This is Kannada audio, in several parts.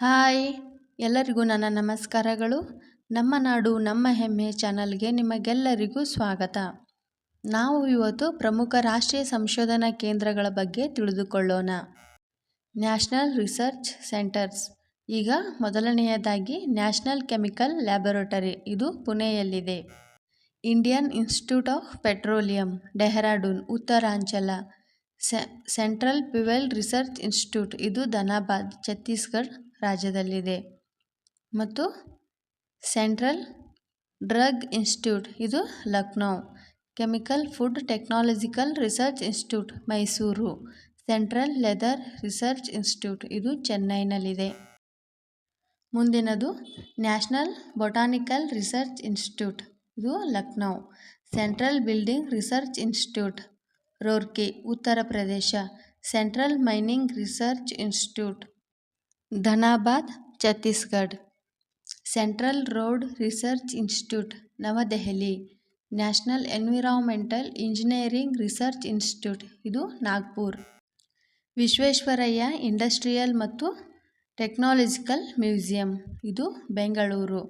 ಹಾಯ್, ಎಲ್ಲರಿಗೂ ನನ್ನ ನಮಸ್ಕಾರಗಳು. ನಮ್ಮ ನಾಡು, ನಮ್ಮ ಹೆಮ್ಮೆ ಚಾನಲ್ಗೆ ನಿಮಗೆಲ್ಲರಿಗೂ ಸ್ವಾಗತ. ನಾವು ಇವತ್ತು ಪ್ರಮುಖ ರಾಷ್ಟ್ರೀಯ ಸಂಶೋಧನಾ ಕೇಂದ್ರಗಳ ಬಗ್ಗೆ ತಿಳಿದುಕೊಳ್ಳೋಣ. National research centres. ಈಗ ಮೊದಲನೆಯದಾಗಿ ನ್ಯಾಷನಲ್ ಕೆಮಿಕಲ್ ಲ್ಯಾಬೊರೇಟರಿ. ಇದು ಪುಣೆಯಲ್ಲಿದೆ. Indian institute of petroleum, Dehradun, Uttaranchal. Central fuel research institute ಇದು ಧನಾಬಾದ್, ಛತ್ತೀಸ್ಗಢ್ ರಾಜ್ಯದಲ್ಲಿದೆ. ಮತ್ತು ಸೆಂಟ್ರಲ್ ಡ್ರಗ್ ಇನ್ಸ್ಟಿಟ್ಯೂಟ್, ಇದು Lucknow. Chemical food technological research institute, Mysuru. Central leather research institute, ಇದು ಚೆನ್ನೈನಲ್ಲಿದೆ. ಮುಂದಿನದು, ನ್ಯಾಷನಲ್ ಬೊಟಾನಿಕಲ್ ರಿಸರ್ಚ್ ಇನ್ಸ್ಟಿಟ್ಯೂಟ್, ಇದು Lucknow. Central building research institute, Roorkee, Uttar Pradesh. Central mining research institute. Dhanbad, Chhattisgarh. Central road research institute Navadehali. National environmental engineering research institute ಇದು ನಾಗ್ಪುರ್. ವಿಶ್ವೇಶ್ವರಯ್ಯ ಇಂಡಸ್ಟ್ರಿಯಲ್ ಮತ್ತು ಟೆಕ್ನಾಲಜಿಕಲ್ ಮ್ಯೂಸಿಯಂ, ಇದು Bengaluru.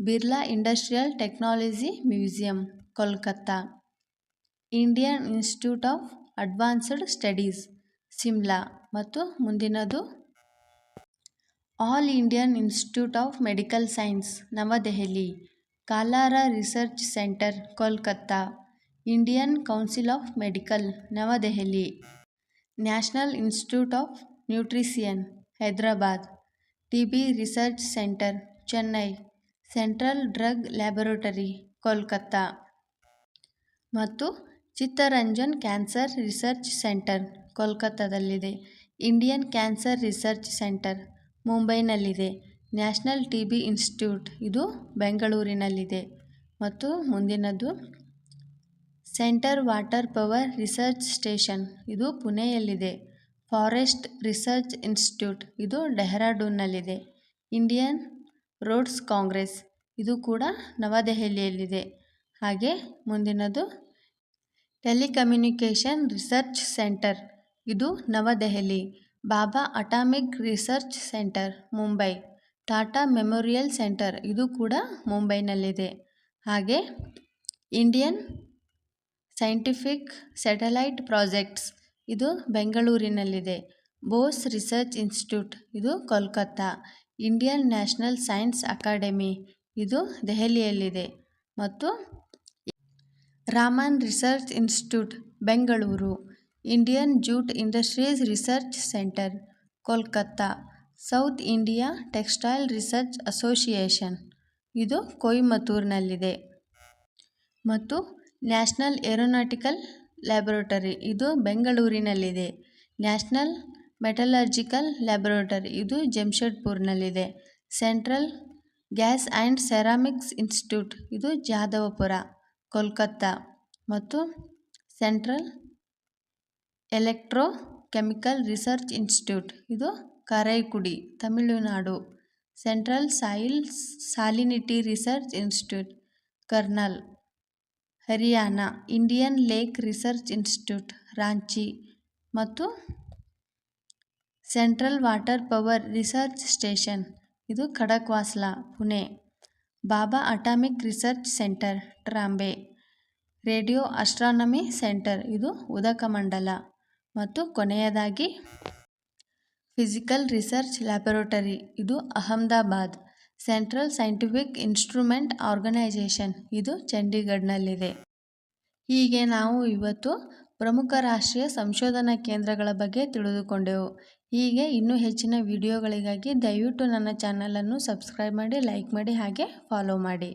Birla industrial technology museum, Kolkata. Indian institute of advanced studies, Shimla. ಮತ್ತು ಮುಂದಿನದು all Indian institute of medical science, Navadehali, cholera research centre, Kolkata, Indian council of medical, Navadehali, national institute of nutrition, Hyderabad T B research centre, Chennai, central drug laboratory, Kolkata. ಮತ್ತು ಚಿತ್ತರಂಜನ್ ಕ್ಯಾನ್ಸರ್ ರಿಸರ್ಚ್ ಸೆಂಟರ್, ಕೋಲ್ಕತ್ತಾದಲ್ಲಿದೆ. ಇಂಡಿಯನ್ ಕ್ಯಾನ್ಸರ್ ರಿಸರ್ಚ್ ಸೆಂಟರ್ ಮುಂಬೈನಲ್ಲಿದೆ. ನ್ಯಾಷನಲ್ ಟಿ ಬಿ ಇನ್ಸ್ಟಿಟ್ಯೂಟ್ ಇದು ಬೆಂಗಳೂರಿನಲ್ಲಿದೆ. ಮತ್ತು ಮುಂದಿನದು, centre water power research station ಇದು ಪುಣೆಯಲ್ಲಿದೆ. ಫಾರೆಸ್ಟ್ ರಿಸರ್ಚ್ ಇನ್ಸ್ಟಿಟ್ಯೂಟ್ ಇದು ಡೆಹ್ರಾಡೂನ್ನಲ್ಲಿದೆ. ಇಂಡಿಯನ್ ರೋಡ್ಸ್ ಕಾಂಗ್ರೆಸ್ ಇದು ಕೂಡ ನವದೆಹಲಿಯಲ್ಲಿದೆ. ಹಾಗೆ ಮುಂದಿನದು, ಟೆಲಿಕಮ್ಯುನಿಕೇಷನ್ ರಿಸರ್ಚ್ ಸೆಂಟರ್ ಇದು Navadehali. Bhabha atomic research centre, Mumbai. Tata memorial centre, ಇದು ಕೂಡ ಮುಂಬೈನಲ್ಲಿದೆ. ಹಾಗೆ ಇಂಡಿಯನ್ ಸೈಂಟಿಫಿಕ್ ಸ್ಯಾಟಲೈಟ್ ಪ್ರಾಜೆಕ್ಟ್ಸ್, ಇದು ಬೆಂಗಳೂರಿನಲ್ಲಿದೆ. ಬೋಸ್ ರಿಸರ್ಚ್ ಇನ್ಸ್ಟಿಟ್ಯೂಟ್, ಇದು Kolkata. Indian national science academy, ಇದು ದೆಹಲಿಯಲ್ಲಿದೆ. ಮತ್ತು Raman research institute, Bengaluru. Indian jute industries research centre, Kolkata, south India textile research association. ಇದು ಕೊಯಮತ್ತೂರಿನಲ್ಲಿದೆ. ಮತ್ತು ನ್ಯಾಷನಲ್ ಏರೋನಾಟಿಕಲ್ ಲ್ಯಾಬೊರೇಟರಿ. ಇದು ಬೆಂಗಳೂರಿನಲ್ಲಿದೆ. National metallurgical laboratory. ಇದು ಜಮ್ಷೆಡ್ಪುರ್ನಲ್ಲಿದೆ central gas and ceramics institute. ಇದು ಜಾದವಪುರ ಕೋಲ್ಕತ್ತಾ. ಮತ್ತು central electrochemical research institute ಇದು Karaikudi Tamil Nadu central soil salinity research institute Karnal Haryana Indian lake research institute Ranchi ಮತ್ತು central water power research station ಇದು Khadakwasla Pune Bhabha atomic research centre Trombay radio astronomy centre ಇದು ಉದಕಮಂಡಲ ಮತ್ತು ಕೊನೆಯದಾಗಿ, ಫಿಸಿಕಲ್ ರಿಸರ್ಚ್ ಲ್ಯಾಬೊರೇಟರಿ. ಇದು Ahmedabad central scientific instrument organisation ಇದು ಚಂಡೀಗಢ್ನಲ್ಲಿದೆ. ಹೀಗೆ ನಾವು ಇವತ್ತು ಪ್ರಮುಖ ರಾಷ್ಟ್ರೀಯ ಸಂಶೋಧನಾ ಕೇಂದ್ರಗಳ ಬಗ್ಗೆ ತಿಳಿದುಕೊಂಡೆವು. ಹೀಗೆ ಇನ್ನೂ ಹೆಚ್ಚಿನ ವಿಡಿಯೋಗಳಿಗಾಗಿ ದಯವಿಟ್ಟು ನನ್ನ ಚಾನಲನ್ನು ಸಬ್ಸ್ಕ್ರೈಬ್ ಮಾಡಿ, ಲೈಕ್ ಮಾಡಿ, ಹಾಗೆ ಫಾಲೋ ಮಾಡಿ.